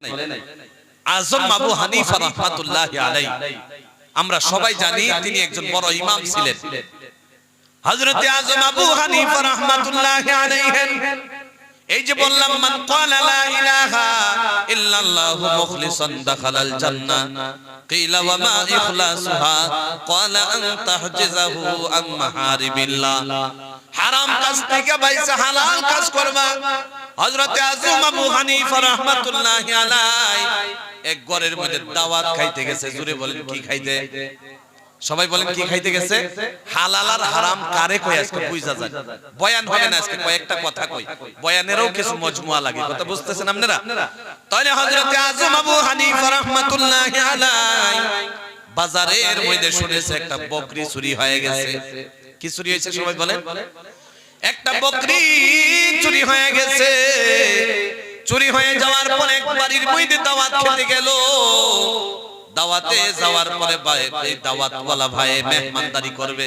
আজম আবু হানিফা রহমাতুল্লাহ আলাই আমরা সবাই জানি তিনি একজন বড় ইমাম ছিলেন। হযরতে আজম আবু হানিফা রহমাতুল্লাহ আলাইহিন এই যে বললাম মান ক্বালা লা ইলাহা ইল্লাল্লাহু মুখলিসান দাখালাল জান্নাহ। قيل وما إخلاصها قال أن تحجزه عن محارم الله হারাম কাজ থেকে বাইসা হালাল কাজ করবা হযরতে আজম আবু হানিফা রাহমাতুল্লাহ আলাই এক ঘরের মধ্যে দাওয়াত খাইতে গেছে জুরে বলেন কি খাইতে সবাই বলেন কি খাইতে গেছে? হালাল আর হারাম কারে কই আজকে? বুঝা যায়। বয়ান হবে না আজকে কয়েকটা কথা কই। বয়ানেরও কিছু মজমুয়া লাগে। কথা বুঝতেছেন আপনারা? তাহলে হযরতে আজম আবু হানিফা রাহমাতুল্লাহ আলাই বাজারের মধ্যে শুনেছে একটা বকরি চুরি হয়ে গেছে। কি চুরি হয়েছে সবাই বলেন? একটা বকরি চুরি হয়ে গেছে। চুরি হয়ে যাওয়ার পর এক বাড়ির মধ্যে দাওয়াত খেতে গেল। দাওয়াতে যাওয়ার পরে এই দাওয়াত ওয়ালা ভাই মেহমানদারি করবে।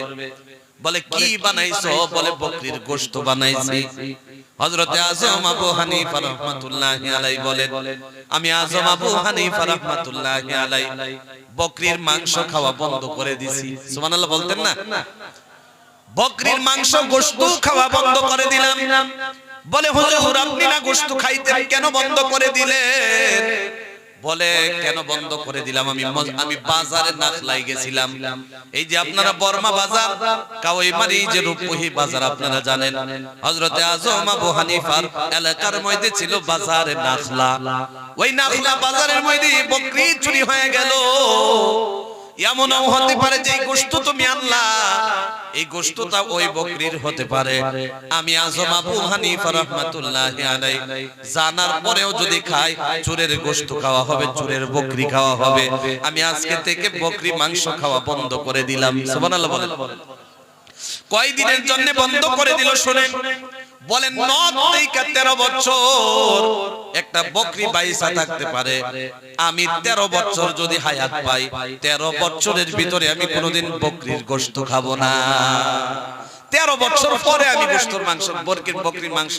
বলে কি বানাইছো? বলে বকরির গোশত বানাইছি। হযরতে আজম আবু হানিফা রাহমাতুল্লাহি আলাই বলেন আমি আজম আবু হানিফা রাহমাতুল্লাহি আলাই বকরির মাংস খাওয়া বন্ধ করে দিছি। সুবহানাল্লাহ বলতেন না? বকরির মাংস গোশত খাওয়া বন্ধ করে দিলাম। বলে হুজুর আপনি না গোশত খাইতেন কেন বন্ধ করে দিলেন? বলে কেন বন্ধ করে দিলাম? আমি আমি বাজারে নাখলাই গেছিলাম এই যে আপনারা বর্মা বাজার কাওয়াইমারি যে রূপহী বাজার আপনারা জানেন। হযরতে আজম আবু হানিফার এলাকার মধ্যে ছিল বাজারে নাখলা ওই নাখলা বাজারের মধ্যে বকরি চুরি হয়ে গেল। এমনও হতে পারে যে গোশত তুমি আনলা এই গোশতটা ওই বকরির হতে পারে। আমি আজম আবু হানিফা রাহমাতুল্লাহি আলাইহি। জানার পরেও যদি খাই চুরের গোশত খাওয়া হবে চুরের বকরি খাওয়া হবে। আমি আজকে থেকে বকরি মাংস খাওয়া বন্ধ করে দিলাম। সুবহানাল্লাহ বলেন। কয়দিনের জন্য বন্ধ করে দিল শুনেন। বলেন থেকে তেরো বছর। একটা বকরি বাইসা থাকতে পারে। আমি তেরো বছর যদি হায়াত পাই তেরো বছরের ভিতরে আমি কোনোদিন বকরির গোশত খাব না। তেরো বছর পরে আমি গোস্তর মাংস বকরির বকরির মাংস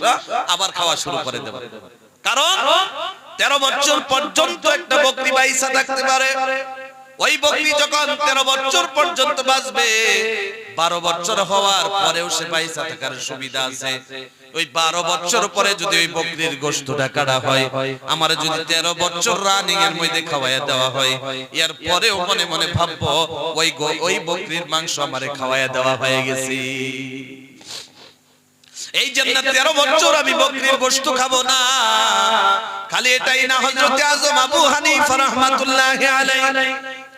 আবার খাওয়া শুরু করে দেব। কারণ তেরো বছর পর্যন্ত একটা বকরি বাইসা থাকতে পারে। ওই বকরি যখন তেরো বছর পর্যন্ত বাঁচবে বারো বছর হওয়ার পরেও সে পয়সা থাকার সুবিধা আছে। ওই বারো বছর পরে যদি ওই বকরির গোস্তটা কাটা হয় আমার যদি তেরো বছর রানিং এর মধ্যে খাওয়াইয়া দেওয়া হয় এর পরেও মনে মনে ভাববো ওই ওই বকরির মাংস আমারে খাওয়াইয়া দেওয়া হয়ে গেছি। এই জন্য তেরো বছর আমি বকরির গোশত খাব না। খালি এটাই না, হযরতে আজম আবু হানিফা রাহমাতুল্লাহি আলাইহি।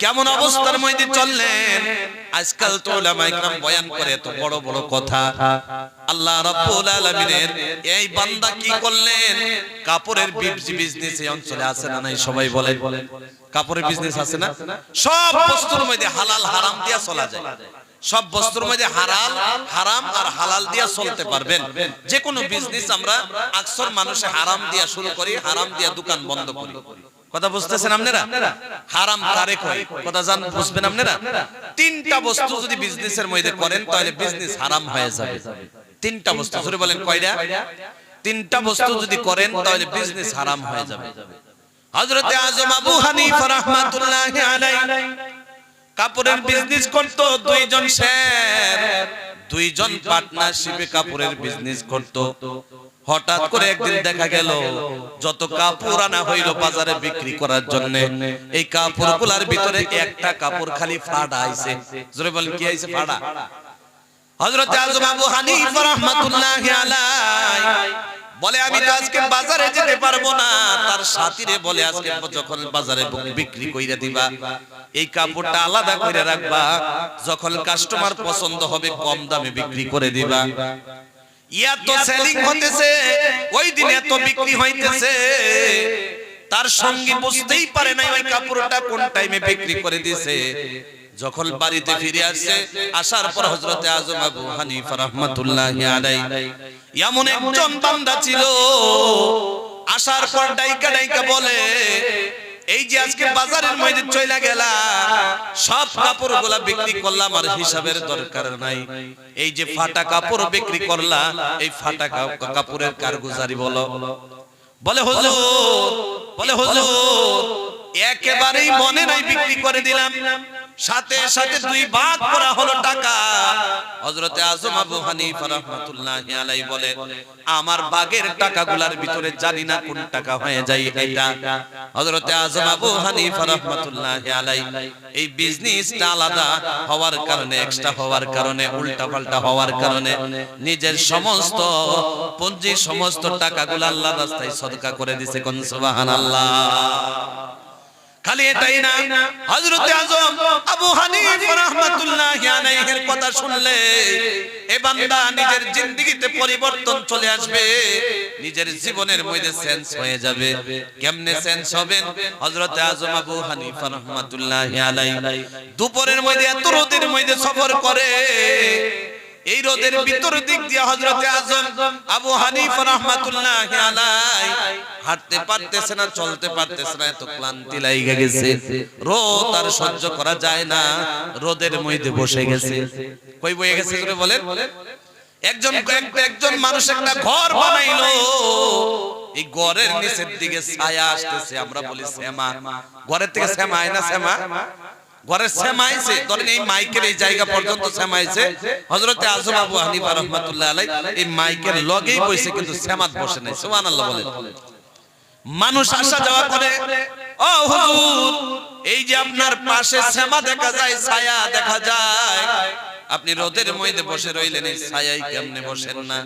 কেমন অবস্থার মধ্যে চললেন? আজকাল তো উলামায়ে কেরাম বয়ান করে, এত বড় বড় কথা। আল্লাহ রাব্বুল আলামিনের, এই বান্দা কি করলেন? কাপড়ের বিজনেস এই অঞ্চলে আছে না নাই, সবাই বলেন কাপড়ের বিজনেস আছে না? সব বস্তুর মধ্যে হালাল হারাম দিয়া চলা যায়। সব বস্তুর মধ্যে হালাল হারাম আর হালাল দিয়া চলতে পারবেন। যে কোনো বিজনেস আমরা আকসর মানুষে হারাম দিয়া শুরু করি হারাম দিয়া দোকান বন্ধ করি। কথা বুঝতেছেন আপনারা? হারাম কারে কয় কথা জান বুঝবেন আপনারা? তিনটা বস্তু যদি বিজনেসের মধ্যে করেন তাহলে বিজনেস হারাম হয়ে যাবে। তিনটা বস্তু। জোরে বলেন কয়টা? তিনটা বস্তু যদি করেন তাহলে বিজনেস হারাম হয়ে যাবে। হযরতে আজম আবু হানিফা রাহমাতুল্লাহি আলাইহি। কাপড়ের বিজনেস করত দুইজন স্যার। দুইজন পার্টনারশিপে কাপড়ের বিজনেস করত। হঠাৎ করে একদিন দেখা গেল যত কাপড় আনা হইল বাজারে বিক্রি করার জন্য। এই কাপড়গুলার ভিতরে একটা কাপড় খালি ফাড়া আইছে। জোরে বলেন কি আইছে ফাড়া? হযরত আজম আবু হানিফা রাহমাতুল্লাহি আলাইহি বলে আমি তো আজকে বাজারে যেতে পারব না। তার সাথীরে বলে আজকে যখন বাজারে বিক্রি কইরা দিবা এই কাপড়টা আলাদা করে রাখবা যখন কাস্টমার পছন্দ হবে কম দামে বিক্রি করে দিবা। ইয়া তো সেলিং হতেছে ওই দিন এত বিক্রি হইতেছে। তার সঙ্গে বুঝতেই পারে নাই ওই কাপড়টা কোন টাইমে বিক্রি করে দিছে। যখন বাড়িতে ফিরে আসছে আসার পর হযরতে আজম আবু হানিফা রাহমাতুল্লাহি আলাইহি। এমন একজন বান্দা ছিল আসার পর ডাইকা ডাইকা বলে এই যে আজকে বাজারের মধ্যে চইলা গেলা, সব কাপড়গুলা বিক্রি করলাম আর হিসাবের দরকার নাই। এই যে ফাটা কাপড় বিক্রি করলা, এই ফাটা কাপড়ের কারগুজারি বলো। বলে হুজুর বলে হুজুর, একেবারেই মনে নাই বিক্রি করে দিলাম। সাথে সাথে দুই ভাগ করা হলো টাকা। হযরতে আজম আবু হানিফা রাহমাতুল্লাহি আলাইহি বলে আমার বাগের টাকাগুলার ভিতরে জানি না কোন টাকা হয়ে যায় এটা। হযরতে আজম আবু হানিফা রাহমাতুল্লাহি আলাইহি এই বিজনেসটা আলাদা হওয়ার কারণে এক্সট্রা হওয়ার কারণে উল্টা পাল্টা হওয়ার কারণে নিজের সমস্ত পুঁজি সমস্ত টাকাগুলো আল্লাহর রাস্তায় সদকা করে দিছে। কোন সুবহানাল্লাহ। খালি এটাই না। হযরতে আজম আবু হানিফা রাহমাতুল্লাহি আলাইহির কথা শুনলে এ বান্দা নিজের জিন্দেগিতে পরিবর্তন চলে আসবে। নিজের জীবনের মধ্যে সেন্স হয়ে যাবে। কেমনে সেন্স হবেন? হযরতে আজম আবু হানিফা রাহমাতুল্লাহি আলাইহি। দুপুরের মধ্যে এত রোদের মধ্যে সফর করে। এই রোদের ভিতর দিক দিয়ে হযরতে আজম আবু হানিফা রাহমাতুল্লাহি আলাইহি হাঁটতে পারতেছে না চলতে পারতেছে না এত ক্লান্তি লাইগা গেছে। রোদ আর সহ্য করা যায় না রোদের মধ্যে বসে গেছে। কই বয়ে গেছে করে বলেন? একজন এক- একজন মানুষ একটা ঘর বানাইলো। এই ঘরের নিচের দিকে ছায়া আসতেছে আমরা বলি শ্যামা। ঘরের থেকে শ্যামা আয় না শ্যামা? ঘরের শ্যামাইছে। ধরেন এই মাইকের এই জায়গা পর্যন্ত শ্যামাইছে। হজরতে আজম আবু হানিফা রাহমাতুল্লাহ আলাই এই মাইকের লগেই বসে কিন্তু শ্যামাত বসে নাই। সুবহানাল্লাহ বলেন। মানুষ আসা যাওয়া করে ও হুজুর এই যে আপনার পাশে শ্যামা দেখা যায় ছায়া দেখা যায়। আপনি রোদের মধ্যে বসে রইলেন এই ছায়াই কেমনে বসেন না?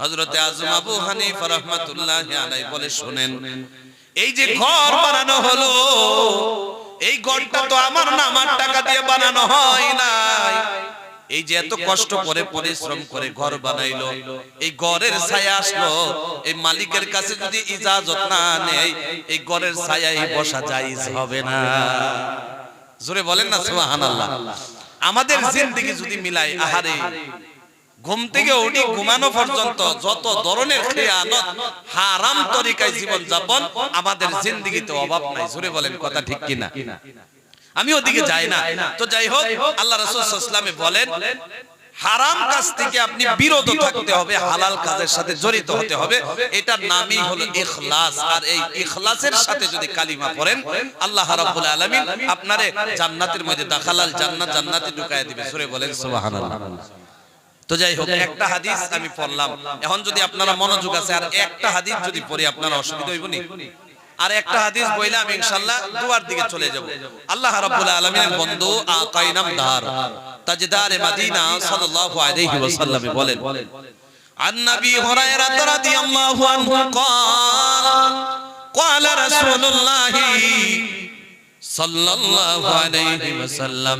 হযরতে আজম আবু হানিফা রাহমাতুল্লাহি আলাইহি বলে শুনেন। এই যে ঘর বানানো হলো এই ঘরটা তো আমার না আমার টাকা দিয়ে বানানো হয় নাই। এই যে এত কষ্ট করে পরিশ্রম করে ঘর বানাইলো এই ঘরের ছায়া আসলো এই মালিকের কাছে যদি ইজাজত না নেই এই ঘরের ছায়ায় বসা জায়েজ হবে না। জোরে বলেন না সুবহানাল্লাহ। আমাদের জিন্দেগি যদি মিলাই আহারে। ঘুম থেকে উঠি ঘুমানো পর্যন্ত যত ধরনের খেয়ানত হারাম তরিকায় জীবন যাপন আমাদের জিন্দেগিতে অভাব নাই। জোরে বলেন কথা ঠিক কিনা? আমি ওদিকে যাই না। তো যাই হোক আল্লাহ রাসূল সাল্লাল্লাহু বলেন হারাম কাজ থেকে আপনি বিরত থাকতে হবে হালাল কাজের সাথে জড়িত হতে হবে। এটার নামই হলো ইখলাস আর এই ইখলাসের সাথে যদি কালিমা পড়েন আল্লাহ রাব্বুল আলামিন আপনারে জান্নাতের মধ্যে দাখালাল জান্নাত জান্নাতে ঢুকায় দিবে সূরা বলেন সুবহানাল্লাহ তো যাই হোক একটা হাদিস আমি পড়লাম এখন যদি আপনারা মনোযোগ আছে আর একটা হাদিস যদি পড়ি আপনারা অসুবিধা হইব নি আর একটা হাদিস বইলে আমি ইনশাআল্লাহ দুয়ার দিকে চলে যাব আল্লাহ রাব্বুল আলামিনের বন্ধু আকাইনাম দার তাজদার মদিনা সাল্লাল্লাহু আলাইহি ওয়াসাল্লাম বলেন عن نبي هريرة رضي الله عنه قال قال رسول الله صلى الله عليه وسلم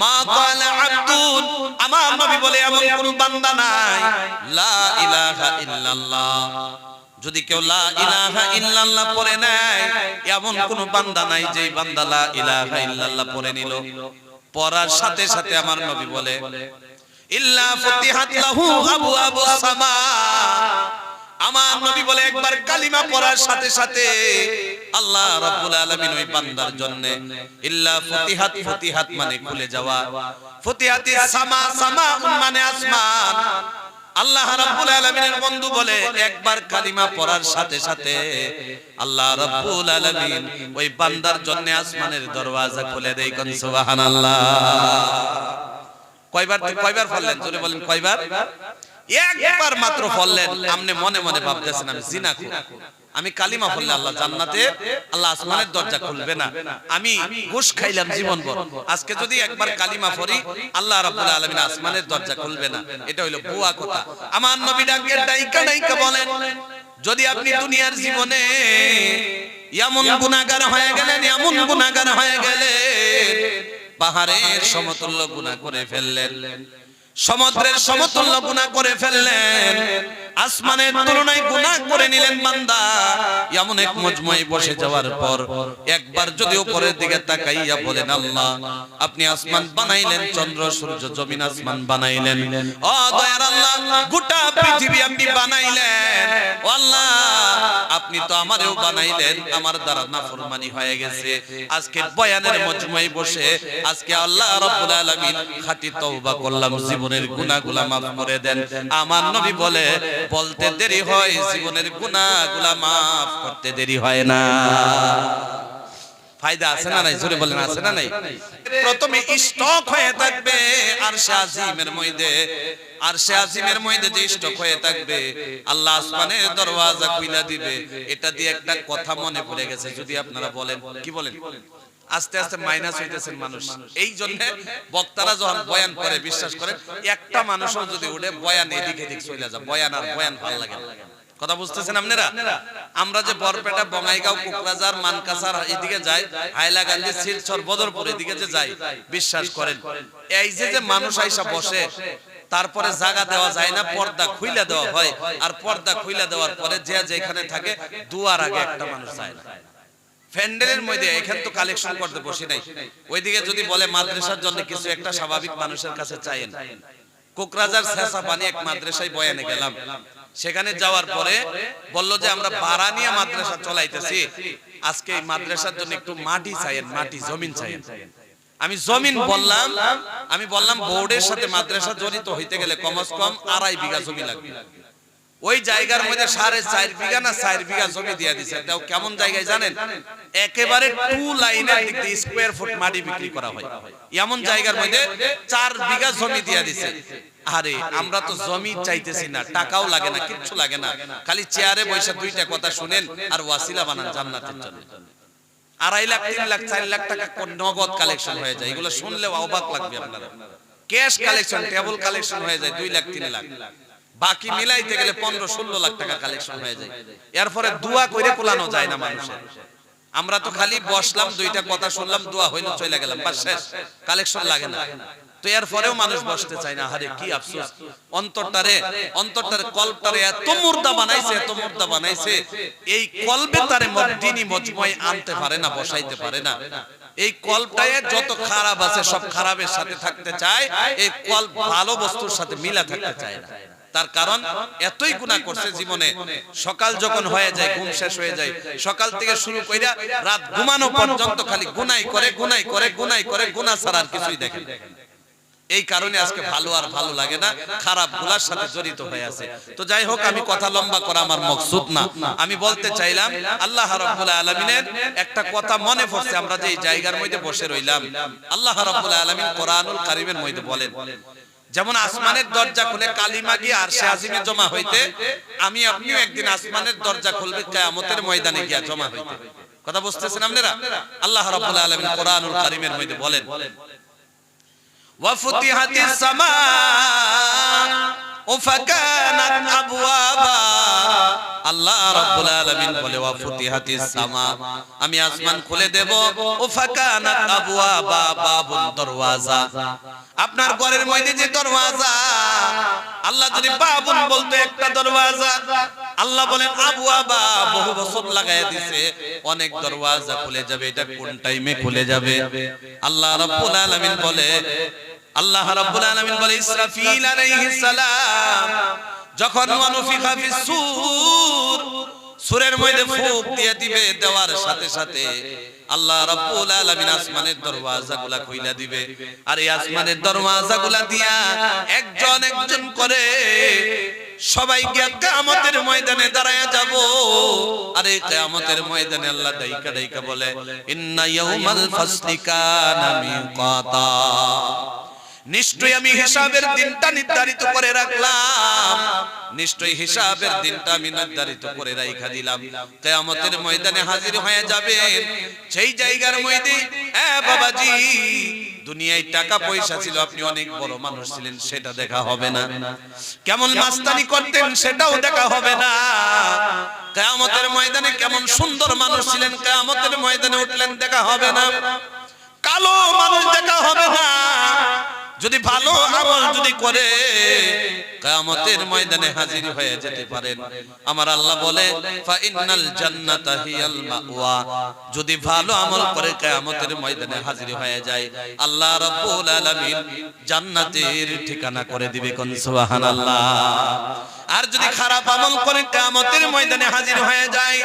মা ক্বালা আব্দুন, আমার নবী বলে এমন কোন বান্দা নাই। লা ইলাহা ইল্লাল্লাহ। যদি কেউ লা ইলাহা ইল্লাল্লাহ পড়ে নেয়, এমন কোন বান্দা নাই যে বান্দা লা ইলাহা ইল্লাল্লাহ পড়ে নিল। পড়ার সাথে সাথে আমার নবী বলে, ইল্লা ফুতিহাত লাহু আবওয়াবুস সামা। আমার নবী বলে, একবার কালিমা পড়ার সাথে সাথে আল্লাহ রাব্বুল আলামিন ওই বান্দার জন্য ইল্লা ফুতিহাত ফুতিহাত মানে খুলে যাওয়া। ফুতিহাতি সামা সামা মানে আসমান। আল্লাহ রাব্বুল আলামিনের বন্ধু বলে একবার কালিমা পড়ার সাথে সাথে আল্লাহ রাব্বুল আলামিন ওই বান্দার জন্য আসমানের দরওয়াজা খুলে দেয় কোন সুবহানাল্লাহ। কয়বার কয়বার পড়লেন? জোরে বলেন কয়বার? একবার মাত্র পড়লেন আপনি মনে মনে ভাবতেছেন আমি জিনা করি আমি কালিমা পড়লে আল্লাহ জান্নাতে। আল্লাহ আসমানের দরজা খুলবে না। আমি ঘুষ খাইলাম জীবন ভর আজকে যদি একবার কালিমা পড়ি আল্লাহ রাব্বুল আলামিন আসমানের দরজা খুলবে না। এটা হইল বুয়া কথা। আমার নবী ডাকে ডাইকা ডাইকা বলেন যদি আপনি দুনিয়ার জীবনে এমন গুনাহগার হয়ে গেলেন এমন গুনাহগার হয়ে গেলেন পাহাড়ের সমতুল্য গুনাহ করে ফেললেন। সমুদ্রের সমতুল্য গুণা করে ফেললেন। আসমানের তুলনায় গুনাহ করে নিলেন বান্দা। এমন এক মজমুয়ে বসে যাওয়ার পর একবার যদি উপরের দিকে তাকাইয়া বলেন আল্লাহ আপনি আসমান বানাইলেন চন্দ্র সূর্য জমিন আসমান বানাইলেন। ও দয়ার আল্লাহ গোটা পৃথিবী আপনি বানাইলেন। ও আল্লাহ আপনি তো আমারেও বানাইলেন আমার দ্বারা নাফরমানি হয়ে গেছে। আজকে বয়ানের মজমুয়ে বসে আজকে আল্লাহ রাব্বুল আলামিন খাঁটি তওবা করলাম জীবনের গুনাহগুলা মাফ করে দেন। আমার নবী বলে বলতে দেরি হয় জীবনের গুনাহগুলা মাফ করতে দেরি হয় না। ফায়দা আছে না নাই? জোরে বলেন আছে না নাই? প্রথমে স্টক হয়ে থাকবে আর আজিমের মধ্যে আর সে আজিমের মধ্যে যে স্টক হয়ে থাকবে। আল্লাহ আসমানের দরওয়াজা খুইলা দিবে। এটা দিয়ে একটা কথা মনে পড়ে গেছে। যদি আপনারা বলেন কি বলেন? আস্তে আস্তে মাইনাস হইতেছেন মানুষ। এই জন্য বক্তারা যখন বয়ান করে বিশ্বাস করেন একটা মানুষও যদি উঠে বয়ান এদিকে এদিক চলে যায় বয়ান আর বয়ান ভালো লাগে কথা বুঝতেছেন আপনারা? আমরা যে বরপেটা বঙ্গাইগাঁও কোকরাঝার মানকাসার এদিকে যাই হাইলাকান্দি শিলচর বদরপুর এদিকে যে যাই বিশ্বাস করেন। এই যে যে মানুষ আইসা বসে তারপরে জায়গা দেওয়া যায় না পর্দা খুইলা দেওয়া হয়। আর পর্দা খুইলা দেওয়ার পরে যে যেখানে থাকে দুয়ার আগে একটা মানুষ যায় না ফ্যান্ডেলের মধ্যে এখান তো কালেকশন করতে বসি নাই। ওইদিকে যদি বলে মাদ্রাসার জন্য কিছু একটা স্বাভাবিক মানুষের কাছে চাইেন কোকরাজার শেষা পানি এক মাদ্রাসায় বয়ানে গেলাম। সেখানে যাওয়ার পরে বলল যে আমরা ভাড়া নিয়ে মাদ্রাসা চলাইতেছি। আজকে এই মাদ্রাসার জন্য একটু মাটি চাইেন মাটি জমিন চাইেন আমি জমিন বললাম আমি বললাম বোর্ডের সাথে মাদ্রাসা জড়িত হইতে গেলে কমস কম আড়াই বিঘা জমি লাগবে। ওই জায়গার মধ্যে সাড়ে চার বিঘা না চার বিঘা জমি দিয়ে দিছে। তাও কেমন জায়গায় জানেন? একেবারে টু লাইনের দিক দিয়ে স্কোয়ার ফুট মাটি বিক্রি করা হয়। এমন জায়গার মধ্যে চার বিঘা জমি দিয়ে দিছে। আরে আমরা তো জমি চাইতেছি না টাকাও লাগে না কিচ্ছু লাগে না। খালি চেয়ারে বসে দুইটা কথা শুনেন আর ওয়াসিলা বানান জান্নাতের জন্য। আড়াই লাখ তিন লাখ চার লাখ টাকা কোন নগদ কালেকশন হয়ে যায়। এগুলো শুনলে অবাক লাগবে আপনারা ক্যাশ কালেকশন টেবল কালেকশন হয়ে যায় দুই লাখ তিন লাখ বাকি মিলাইতে গেলে পনেরো ষোলো লাখ টাকা কালেকশন হয়ে যায়। এরপরে দোয়া করে কোলানো যায় না মানুষের। আমরা তো খালি বসলাম দুইটা কথা শুনলাম দোয়া হইল চলে গেলাম। বাস শেষ। কালেকশন লাগে না। তো এর পরেও মানুষ বসতে চায় না। আরে কি আফসোস। অন্তরটারে অন্তরটারে কল্পটারে এত মুর্দা বানাইছে এত মুর্দা বানাইছে। এই কলবে তারে মদিনী মজময় আনতে পারে না বসাইতে পারে না। এই কল্পটায় যত খারাপ আছে সব খারাপের সাথে থাকতে চায় এই কল্প ভালো বস্তুর সাথে মিলা থাকতে চায় না তার কারণ এতই গুণা করছে জীবনে। সকাল যখন হয়ে যায়, ঘুম শেষ হয়ে যায়। সকাল থেকে শুরু কইরা রাত ঘুমানো পর্যন্ত খালি গুনাই করে গুনাই করে গুনাই করে, গুনাহ ছাড়া আর কিছুই দেখেন এই কারণে আজকে ভালো আর ভালো লাগে না, খারাপগুলার সাথে জড়িত হয়ে আছে। তো যাই হোক, আমি কথা লম্বা করা আমার মকসুদ না। আমি বলতে চাইলাম, আল্লাহ রাব্বুল আলামিনের একটা কথা মনে পড়ছে, আমরা যে জায়গার মধ্যে বসে রইলাম, আল্লাহ রাব্বুল আলামিন কোরআনুল কারীমের মধ্যে বলেন যেমন আসমানের দরজা খুলে কালিমা গিয়ে আর সে আজিমে জমা হইতে, আমি আপনিও একদিন আসমানের দরজা খুলবে, কেয়ামতের ময়দানে গিয়া জমা হইতে। কথা বুঝতেছেন আপনারা? আল্লাহ রাব্বুল আলামিন কোরআনুল কারীমের মধ্যে বলেন, ওয়া ফুতিহাতিস সামা وفكانت أبوابا আল্লাহ রাব্বুল আলামিন বলে ওয়া ফুতিহাতিস সামা আমি আসমান খুলে দেব ও ফাকানাত আবওয়াবা বাবুন দরওয়াজা আপনার ঘরের মধ্যে যে দরওয়াজা আল্লাহ যদি বাবুন বলতো একটা দরওয়াজা আল্লাহ বলেন আবওয়াবা বহু বছর লাগায় দিছে অনেক দরওয়াজা খুলে যাবে এটা কোন টাইমে খুলে যাবে আল্লাহ রাব্বুল আলামিন বলে আল্লাহ রাব্বুল আলামিন বলে, ইসরাফিল আলাইহিস সালাম, যখন ওয়ানুফিখা ফিস সূর, সূরের মধ্যে ফুঁক দিয়ে দিবে, দেওয়ার সাথে সাথে আল্লাহ রাব্বুল আলামিন আসমানের দরওয়াজাগুলা খুইলা দিবে। আর এই আসমানের দরওয়াজাগুলা দিয়া একজন একজন করে সবাই গিয়া কিয়ামতের ময়দানে দাঁড়ায়া যাব। আরে কিয়ামতের ময়দানে আল্লাহ দাইকা দাইকা বলে, ইন্না ইয়াউমাল ফাসলি কানা মিকাতা। নিশ্চয়ই আমি হিসাবের দিনটা নির্ধারিত করে রাখলাম। নিশ্চয়ই হিসাবের দিনটা আমি নির্ধারিত করে রাইখা দিলাম। কিয়ামতের ময়দানে হাজির হয়ে যাবেন। সেই জায়গার মধ্যে এ বাবাজি দুনিয়ায় টাকা পয়সা ছিল আপনি অনেক বড় মানুষ ছিলেন সেটা দেখা হবে না। কেমন মাস্তানি করতেন সেটাও দেখা হবে না। কিয়ামতের ময়দানে কেমন সুন্দর মানুষ ছিলেন কিয়ামতের ময়দানে উঠলেন দেখা হবে না। কালো মানুষ দেখা হবে না। যদি ভালো আমল যদি করে কিয়ামতের ময়দানে হাজির হয়ে যেতে পারেন। আমার আল্লাহ বলে ফা ইন্নাল জান্নাতা হিয়াল মাওয়া। যদি ভালো আমল করে কিয়ামতের ময়দানে হাজির হয়ে যায়। আল্লাহ রাব্বুল আলামিন জান্নাতের ঠিকানা করে দিবে কোন সুবহানাল্লাহ। আর যদি খারাপ আমল করে কিয়ামতের ময়দানে হাজির হয়ে যায়।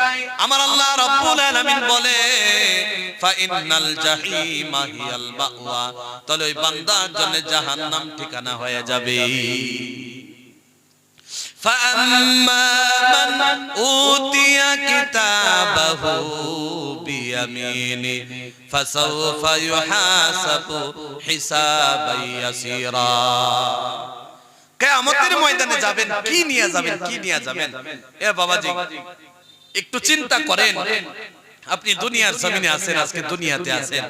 আমার আল্লাহ রাব্বুল আলামিন বলে ফা ইন্নাল জাহিমা হিয়াল মাওয়া। তাহলে ওই বান্দার জন্য জাহান্নাম ঠিকানা হয়ে যাবে فأما من أوتي كتابه بيمينه فسوف يحاسب حسابا يسيرا কেয়ামতের ময়দানে যাবেন কি নিয়ে যাবেন কি নিয়ে যাবেন এ বাবাজি একটু চিন্তা করেন আপনি দুনিয়ার জমিনে আছেন আজকে দুনিয়াতে আছেন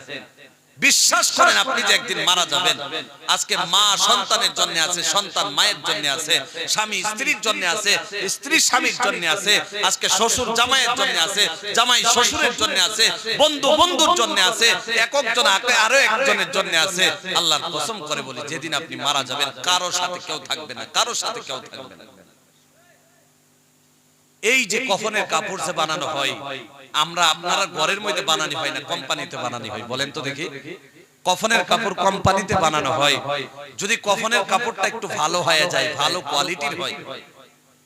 বিশ্বাস করেন আপনি যে একদিন মারা যাবেন। আজকে মা সন্তানের জন্য আছে সন্তান মায়ের জন্য আছে স্বামী স্ত্রীর জন্য আছে স্ত্রী স্বামীর জন্য আছে আজকে শ্বশুর জামাইয়ের জন্য আছে জামাই শ্বশুরের জন্য আছে বন্ধু বন্ধুর জন্য আছে একজন আরও একজনের জন্য আছে আল্লাহর কসম করে বলি যেদিন আপনি মারা যাবেন কারোর সাথে কেউ থাকবে না কারোর সাথে কেউ থাকবে না। এই যে কফনের কাপড় যে বানানো হয় আমরা আপনারা ঘরের মধ্যে বানানি হয় না, কোম্পানিতে বানানি হয়, বলেন তো দেখি। কফনের কাপড় কোম্পানিতে বানানো হয়। যদি কফনের কাপড়টা একটু ভালো হয়ে যায়, ভালো কোয়ালিটির হয়।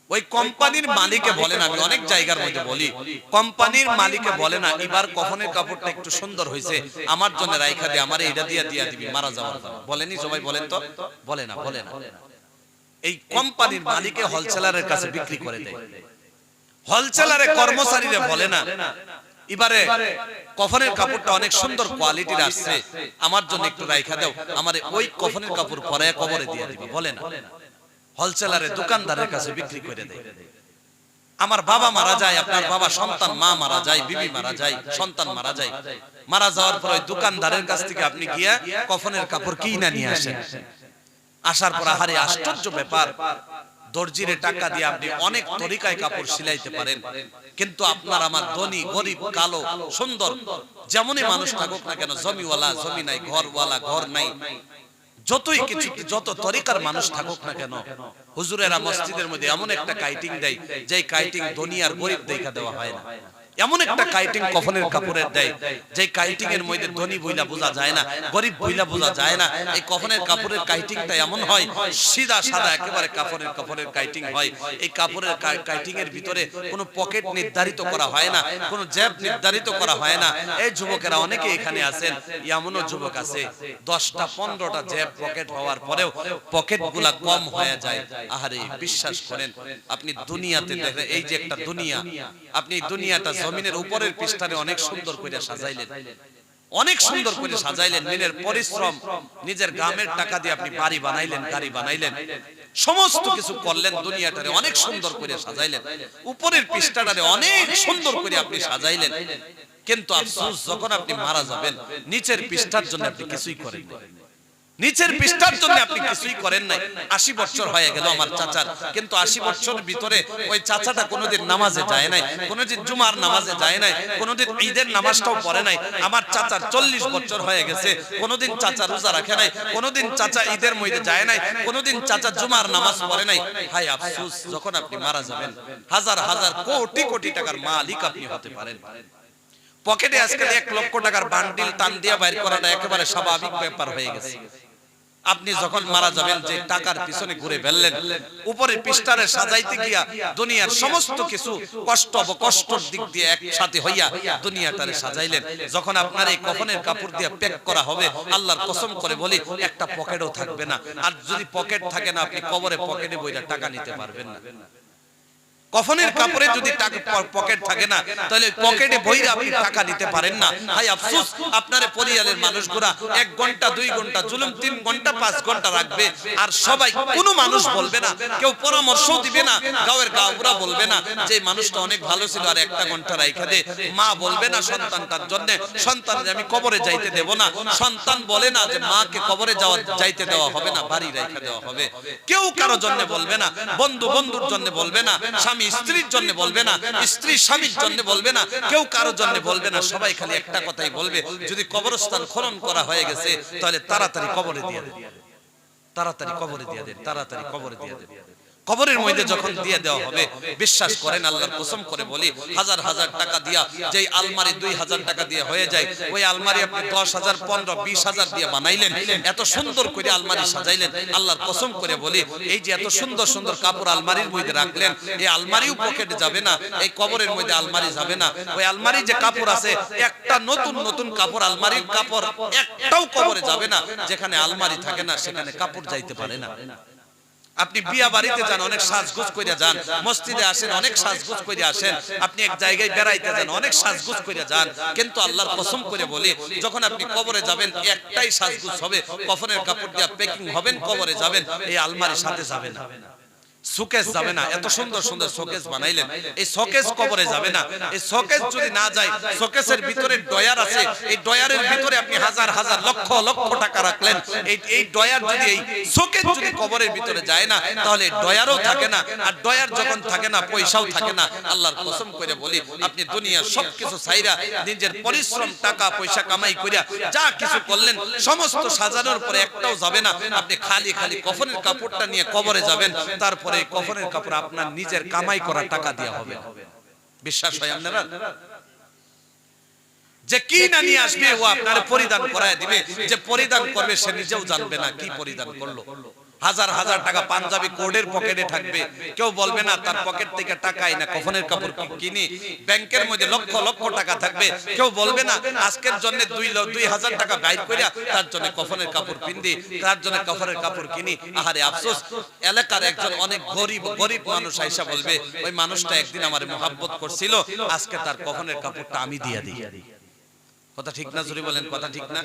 ওই কোম্পানির মালিকে বলেন, আমি অনেক জায়গার মধ্যে বলি, কোম্পানির মালিকে বলে না এবার কফনের কাপড়টা একটু সুন্দর হয়েছে, আমার জন্য রাইখা দিয়ে আমার এটা দিয়া দিয়া দিবি, মারা যাওয়ার। বলেনি সবাই, বলেন তো? বলে না বলে না। এই কোম্পানির মালিকে হোলসেলারের কাছে বিক্রি করে দেয়। হোলসেলারে কর্মচারীরা বলে না। এবারে কফনের কাপড়টা অনেক সুন্দর কোয়ালিটির আসছে। আমার জন্য একটু রাইখা দাও। আমার ওই কফনের কাপড় পরে কবরে দিয়ে দিবা। বলে না। হোলসেলারে দোকানদারের কাছে বিক্রি করে দেয়। আমার বাবা মারা যায় আপনার বাবা সন্তান মা মারা যায় বিবি মারা যায় সন্তান মারা যায়। মারা যাওয়ার পর ওই দোকানদারের কাছ থেকে আপনি গিয়া কফনের কাপড় কিনা নিয়ে আসেন। আসার পর আহারে আশ্চর্য ব্যাপার। দর্জিরে টাকা দিয়ে আপনি অনেক তরিকায় কাপড় সিলাইতে পারেন। কিন্তু আপনার আমার ধনী গরিব কালো সুন্দর যেমনই মানুষ থাকুক না কেন জমিওয়ালা জমি নাই ঘরওয়ালা ঘর নাই। যতই কিছু যত তরিকার মানুষ থাকুক না কেন হুজুরেরা মসজিদের মধ্যে এমন একটা কাইটিং দেয় যে কাইটিং ধনী আর গরিব দেখা দেওয়া হয় না। এমন একটা কাইটিং কফনের কাপড়ের দেয় যে কাইটিং এর মধ্যে ধনী বইলা বোঝা যায় না গরিব বইলা বোঝা যায় না। এই কফনের কাপড়ের কাইটিংটা এমন হয় সিধা সাদা একেবারে কাপড়ের কাপড়ের কাইটিং হয়। এই কাপড়ের কাইটিং এর ভিতরে কোনো পকেট নির্ধারিত করা হয় না কোনো জ্যাব নির্ধারিত করা হয় না। এই যুবকেরা অনেকে এখানে আছেন এমনও যুবক আছে দশটা পনেরোটা জ্যাব পকেট হওয়ার পরেও পকেটগুলা কম হয়ে যায়। আহারে বিশ্বাস করেন আপনি দুনিয়াতে দেখেন এই যে একটা দুনিয়া আপনি এই দুনিয়াটা জমিনের উপরের পৃষ্ঠারে অনেক সুন্দর করে সাজাইলেন। অনেক সুন্দর করে সাজাইলেন। নিজের পরিশ্রম নিজের গ্রামের টাকা দিয়ে আপনি বাড়ি বানাইলেন গাড়ি বানাইলেন। সমস্ত কিছু করলেন দুনিয়াটারে অনেক সুন্দর করে সাজাইলেন। উপরের পৃষ্ঠাটারে অনেক সুন্দর করে আপনি সাজাইলেন। কিন্তু আফসোস যখন আপনি মারা যাবেন নিচের পৃষ্ঠার জন্য আপনি কিছুই করেন না নিচের পৃষ্ঠার জন্য আপনি কিছুই করেন নাই। আশি বছর হয়ে গেল আমার চাচার। কিন্তু আশি বছরের ভিতরে ওই চাচাটা কোনোদিন নামাজে যায় নাই। কোনোদিন জুমার নামাজে যায় নাই। কোনোদিন ঈদের নামাজটাও পড়ে নাই। আমার চাচার চল্লিশ বছর হয়ে গেছে। কোনোদিন চাচা রোজা রাখে নাই। কোনোদিন চাচা ঈদের মধ্যে যায় নাই। কোনোদিন চাচা জুমার নামাজ পড়ে নাই। হাই আফসোস যখন আপনি মারা যাবেন হাজার হাজার কোটি কোটি টাকার মালিক আপনি হতে পারেন পকেটে আজকাল এক লক্ষ টাকার বান্ডিল টান দিয়া বাইর করাটা একেবারে স্বাভাবিক ব্যাপার হয়ে গেছে আপনি যখন মারা যাবেন যে টাকার পিছনে ঘুরে ফেললেন উপরে পৃষ্ঠারে সাজাইতে গিয়া দুনিয়ার সমস্ত কিছু কষ্ট কষ্টর দিক দিয়ে একসাথে হইয়া দুনিয়াটারে সাজাইলেন। যখন আপনার এই কফনের কাপড় দিয়ে প্যাক করা হবে আল্লাহর কসম করে বলি একটা পকেটও থাকবে না। আর যদি পকেট থাকে না আপনি কবরে পকেটে বইটা টাকা নিতে পারবেন না। কফনের কাপড়ে যদি পকেট থাকে না তাহলে পকেটে বইরে আপনি টাকা নিতে পারেন না। হাই আফসোস আপনার পরিবারের মানুষগুলা এক ঘণ্টা দুই ঘণ্টা জুলুম তিন ঘণ্টা পাঁচ ঘণ্টা রাখবে। আর সবাই কোনো মানুষ বলবে না কেউ পরামর্শ দিবে না গাঁয়ের গাঁওরা বলবে না। যে মানুষটা অনেক ভালো ছিল আর একটা ঘণ্টা রাইখা দে। মা বলবে না সন্তানটার জন্য। সন্তান আমি কবরে যাইতে দেব না। সন্তান বলে না যে মাকে কবরে যাওয়া যাইতে দেওয়া হবে না বাড়ি রাইখা দেওয়া হবে। কেউ কারও জন্য বলবে না বন্ধু বন্ধুর জন্য বলবে না স্বামী স্ত্রীর জন্য বলবে না, স্ত্রী স্বামীর জন্য বলবে না, কেউ কারোর জন্য বলবে না, সবাই খালি একটা কথাই বলবে, যদি কবরস্থান খনন করা হয়ে গেছে, তাহলে তাড়াতাড়ি কবরে দিয়ে দেবে তাড়াতাড়ি কবরে দিয়ে দেবে তাড়াতাড়ি কবরে দিয়ে দেন। কবরের মধ্যে যখন দিয়ে দেওয়া হবে বিশ্বাস করেন আল্লাহর কসম করে বলি হাজার হাজার টাকা দিয়া যেই আলমারি দুই হাজার টাকা দিয়ে হয়ে যায় ওই আলমারি আপনি দশ হাজার পনেরো বিশ হাজার দিয়ে বানাইলেন এত সুন্দর করে আলমারি সাজাইলেন আল্লাহর কসম করে বলি এই যে এত সুন্দর সুন্দর কাপড় আলমারির মধ্যে রাখলেন এই আলমারিও পকেটে যাবে না এই কবরের মধ্যে আলমারি যাবে না ওই আলমারি যে কাপড় আছে একটা নতুন নতুন কাপড় আলমারির কাপড় একটাও কবরে যাবে না যেখানে আলমারি থাকে না সেখানে কাপড় যাইতে পারে না আপনি বিয়া বাড়িতে যান অনেক সাজগুজ করে যান। মসজিদে আসেন অনেক সাজগুজ করে আসেন। আপনি এক জায়গায় বেড়াইতে যান অনেক সাজগুজ করে যান। কিন্তু আল্লাহর কসম করে বলি যখন আপনি কবরে যাবেন একটাই সাজগুজ হবে কফনের কাপড় দিয়ে প্যাকিং হবেন কবরে যাবেন এই আলমারির সাথে যাবেন না। শোকেস যাবে না। এত সুন্দর সুন্দর শোকেস বানাইলেন। এই শোকেস কবরে যাবে না। এই শোকেস যদি না যায় শোকেসের ভিতরে ডয়ার আছে। এই ডয়ারের ভিতরে আপনি হাজার হাজার লক্ষ লক্ষ টাকা রাখলেন। এই এই ডয়ার যদি এই শোকেস যদি কবরের ভিতরে যায় না তাহলে ডয়ারও থাকে না। আর ডয়ার যখন থাকে না পয়সাও থাকে না। আল্লাহর কসম করে বলি আপনি দুনিয়ার সবকিছু চাইরা নিজের পরিশ্রম টাকা পয়সা কামাই করিয়া যা কিছু করলেন সমস্ত সাজানোর পরে একটাও যাবে না। আপনি খালি খালি কফনের কাপড়টা নিয়ে কবরে যাবেন তারপরে এই কফনের কাপড় আপনার নিজের কামাই করা টাকা দেওয়া হবে। বিশ্বাস হয় আপনারা? যে কি না নিয়ে আসবে ও আপনার পরিধান করায় দিবে। যে পরিধান করবে সে নিজেও জানবে না কি পরিধান করল। হাজার হাজার টাকা পাঞ্জাবি কোডের পকেটে থাকবে। কেউ বলবে না, তার পকেট থেকে টাকাই না, কফনের কাপড় কিনি। ব্যাংকের মধ্যে লক্ষ লক্ষ টাকা থাকবে। কেউ বলবে না, আজকের জন্য দুই দুই হাজার টাকা বাইর করিয়া তার জন্য কফনের কাপড় পিন্দি, তার জন্য কফনের কাপড় কিনি। আহারে আফসোস, এলাকার একজন অনেক গরিব গরিব মানুষ আইসা বলবে, ওই মানুষটা একদিন আমার মহাব্বত করছিল, আজকে তার কফনের কাপড়টা আমি দিয়ে দিই। কথা ঠিক না, জুরি বলেন, কথা ঠিক না?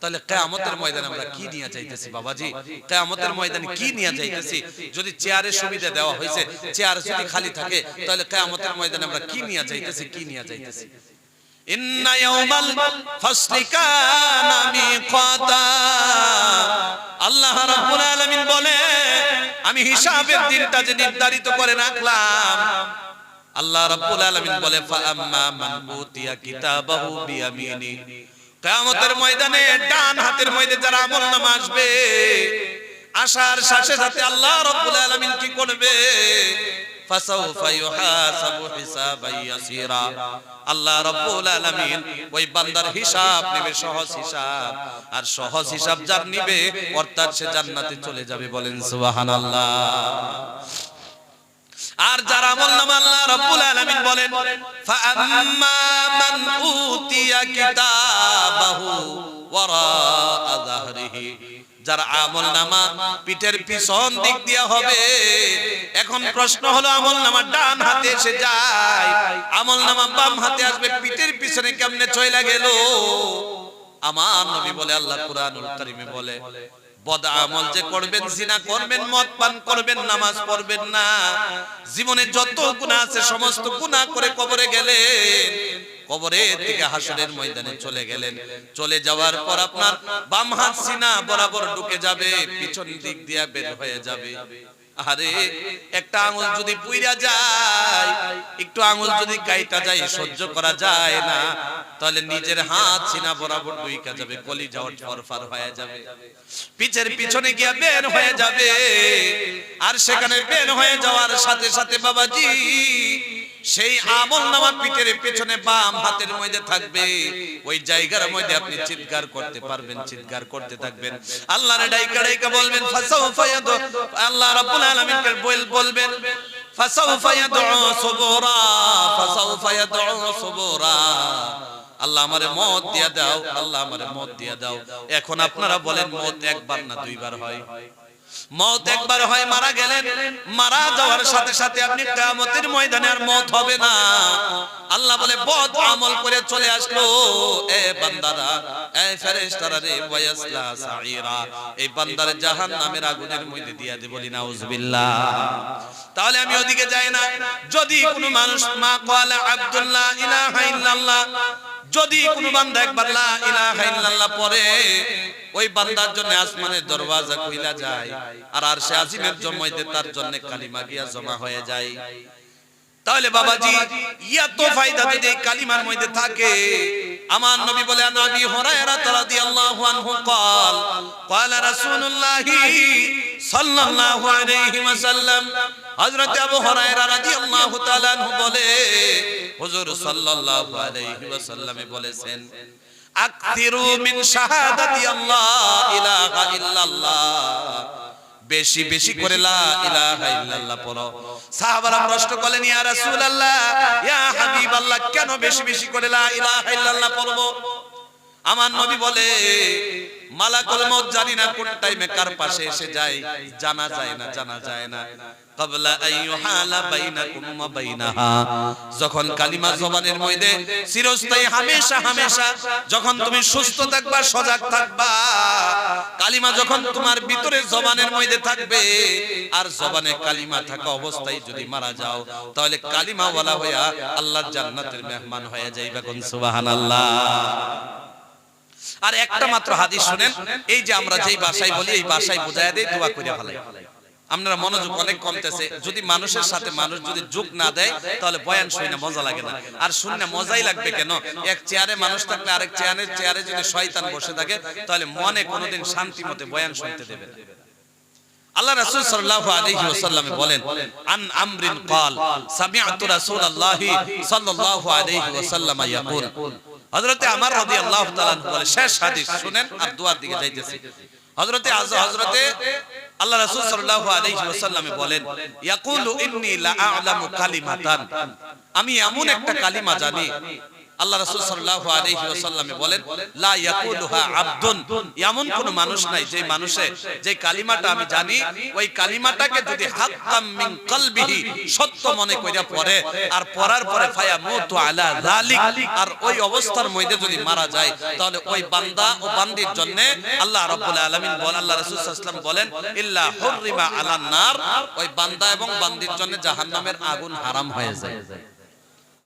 তাহলে কেয়ামতের ময়দানে আমরা কি নিয়ে যাইতেছি, বাবাজি? কেয়ামতের ময়দানে কি নিয়ে যাইতেছি? যদি চেয়ারের সুবিধা দেওয়া হয়েছে চেয়ার যদি খালি থাকে, তাহলে কেয়ামতের ময়দানে আমরা কি নিয়ে যাইতেছি, কি নিয়ে যাইতেছি? আল্লাহ বলে, আমি হিসাবের দিনটা যে নির্ধারিত করে রাখলাম, আল্লাহ রাব্বুল আলামিন বলে আম্মা মান উতিয়া কিতাবাহু বিয়ামিনি। কিয়ামতের ময়দানে ডান হাতের মধ্যে যারা আমলনামা আসবে আসার সাথে সাথে আল্লাহ রাব্বুল আলামিন কি করবে? আল্লাহ রাব্বুল আলামিন ওই বান্দার হিসাব নেবে, সহজ হিসাব। আর সহজ হিসাব যার নিবে, অর্থাৎ সে জান্নাতে চলে যাবে বলেন সুবহানাল্লাহ। আর যারা আমল নামা আল্লাহ রাব্বুল আলামিন বলেন, ফাআম্মা মান উতিয়া কিতাবাহু ওয়ারা যাহরিহি, যার আমল নামা পিঠের পিছন দিক দিয়া হবে। এখন প্রশ্ন হলো, আমল নামা ডান হাতে এসে যায়, আমল নামা বাম হাতে আসবে, পিঠের পিছনে কেমনে গেল? আমার নবী বলে, আল্লাহ কুরআনুল কারীমে বলে, বদ আমল যে করবেন, জিনা করবেন, মদ পান করবেন, নামাজ পড়বেন না। জীবনে যত গুনাহ আছে, সমস্ত গুনাহ করে কবরে গেলেন। কবরে থেকে হাসরের ময়দানে চলে গেলেন। চলে যাওয়ার পর আপনার বাম হাত সিনা বরাবর ঢুকে যাবে পিছন দিক দিয়া বের হয়ে যাবে। আরে একটা আঙুল যদি পুইরা যায় একটু আঙুল যদি কাইটা যায় সহ্য করা যায় না। তাহলে নিজের হাত সিনা বরাবর দুইকা যাবে কলি যাওয়ার ফরফার হয়ে যাবে। পিছের পিছনে গিয়া বের হয়ে যাবে। আর সেখানে বের হয়ে যাওয়ার সাথে সাথে বাবাজি সেই আমল নামা পিঠের পেছনে বাম হাতের মধ্যে থাকবে। ওই জায়গার মধ্যে আপনি চিৎকার করতে পারবেন চিৎকার করতে থাকবেন। আল্লাহর ডাইকা ডাইকা বলবেন ফাসাউফা ইয়াদু আল্লাহ রাব্বুল বলবেন ফাসাউফা ইয়াদউ সুবুরা ফাসাউফা ইয়াদউ সুবুরা। আল্লাহ আমারে মত দিয়া দাও আল্লাহ আমারে মত দিয়া দাও। এখন আপনারা বলেন মত একবার না দুইবার হয়। মত একবার হয় মারা গেলেন, মারা যাওয়ার সাথে সাথে আপনি কিয়ামতের ময়দানে আর মত হবে না। আল্লাহ বলে, বদ আমল করে চলে আসলো। এ বান্দারা, এ ফেরেশতারা রে, ওয়াসলা সাইরা এই বান্দার জাহান্নামের আগুনের মধ্যে দিয়া দে বলি নাউজুবিল্লাহ তাহলে আমি ওদিকে যাই না। যদি কোনো মানুষ, মা ক্বালা আব্দুল্লাহ, ইলাহা ইল্লাল্লাহ, যদি কোনো বান্দা একবার লা ইলাহা ইল্লাল্লাহ পড়ে ওই বান্দার জন্য আসমানের দরওয়াজা খুইলা যায় আর আর সে আজিমের জমাইতে তার জন্য কালিমা গিয়া জমা হয়ে যায় তাহলে বাবাজি ইয়া তো ফায়দা যদি এই কালিমার মধ্যে থাকে আমার নবী বলে নবী হুরায়রা রাদিয়াল্লাহু আনহু قال قال رسول الله صلى الله عليه وسلم হযরত আবু হুরায়রা রাদিয়াল্লাহু তাআলা আনহু বলে হুজুর সাল্লাল্লাহু আলাইহি ওয়াসাল্লামে বলেছেন আকতিরু মিন শাহাদাতি আল্লাহ, ইলাহা ইল্লাল্লাহ। বেশি বেশি করে লা ইলাহা ইল্লাল্লাহ পড়ো। সাহাবারা প্রশ্ন করলেন, ইয়া রাসূলুল্লাহ, ইয়া হাবিবাল্লাহ, কেন বেশি বেশি করে লা ইলাহা ইল্লাল্লাহ পড়ব? আমার নবী বলে মালাকুল মউত জানি না কোন টাইমে কার পাশে এসে যায়। জানা যায় না জানা যায় না। ক্বাবলা আইয়ুহালা বাইনাকুম ওয়া বাইনাহা। যখন কালিমা জবানের মধ্যে চিরস্থায়ী হামেশা হামেশা যখন তুমি সুস্থ থাকবা সজাগ থাকবা কালিমা যখন তোমার ভিতরে জবানের মধ্যে থাকবে আর জবানে কালিমা থাকা অবস্থায় যদি মারা যাও তাহলে কালিমা ওয়ালা হইয়া আল্লাহর জান্নাতের মেহমান হয়ে যাইবা কোন। সুবহানাল্লাহ। আর একটা মাত্র হাদিস শুনেন এই যে আমরা যেই ভাষায় বলি এই ভাষায় বুঝায় দেই দোয়া করে ফেলাই আপনারা মনোযোগ অনেক কমতেছে যদি মানুষের সাথে মানুষ যদি যোগ না দেয় তাহলে বয়ান শুনে না মজা লাগে না আর শুনে মজাই লাগবে কেন এক চেয়ারে মানুষ থাকলে আরেক চেয়ারের চেয়ারে যদি শয়তান বসে থাকে তাহলে মনে কোনোদিন শান্তি মতে বয়ান শুনতে দেবে না আল্লাহ রাসূল সাল্লাল্লাহু আলাইহি ওয়াসাল্লাম বলেন আন আমরিন قال সামি'তু রাসূলুল্লাহি সাল্লাল্লাহু আলাইহি ওয়াসাল্লাম ইয়াকুল হযরতে আমার রাদিয়াল্লাহু তাআলা বলে শেষ হাদিস শুনেন আর দুয়ার দিকে যাইতেছি। হযরতে আজ হযরতে আল্লাহ রাসূল সাল্লাল্লাহু আলাইহি ওয়াসাল্লামে বলেন ইয়াকুলু ইন্নী লা আ'লামু কালিমাতান। আমি এমন একটা কালিমা জানি আল্লাহ রাসূল সাল্লাল্লাহু আলাইহি ওয়াসাল্লাম বলেন, লা ইয়াকুলুহা আবদুন। এমন কোন মানুষ নাই যে মানুষে যে কালিমাটা আমি জানি, ওই কালিমাটাকে যদি হাক্কাম মিন কলবিহি সত্য মনে কইরা পড়ে, আর পড়ার পরে ফায়া মুতু আলা যালিক, আর ওই অবস্থার মধ্যে যদি মারা যায়, তাহলে ওই বান্দা ও বান্দির জন্য আল্লাহ রাব্বুল আলামিন বল, আল্লাহ রাসূল সাল্লাল্লাহু বলেন, ইল্লা হুররিমা আলান নার। ওই বান্দা এবং বান্দির জন্য জাহান্নামের আগুন হারাম হয়ে যায়।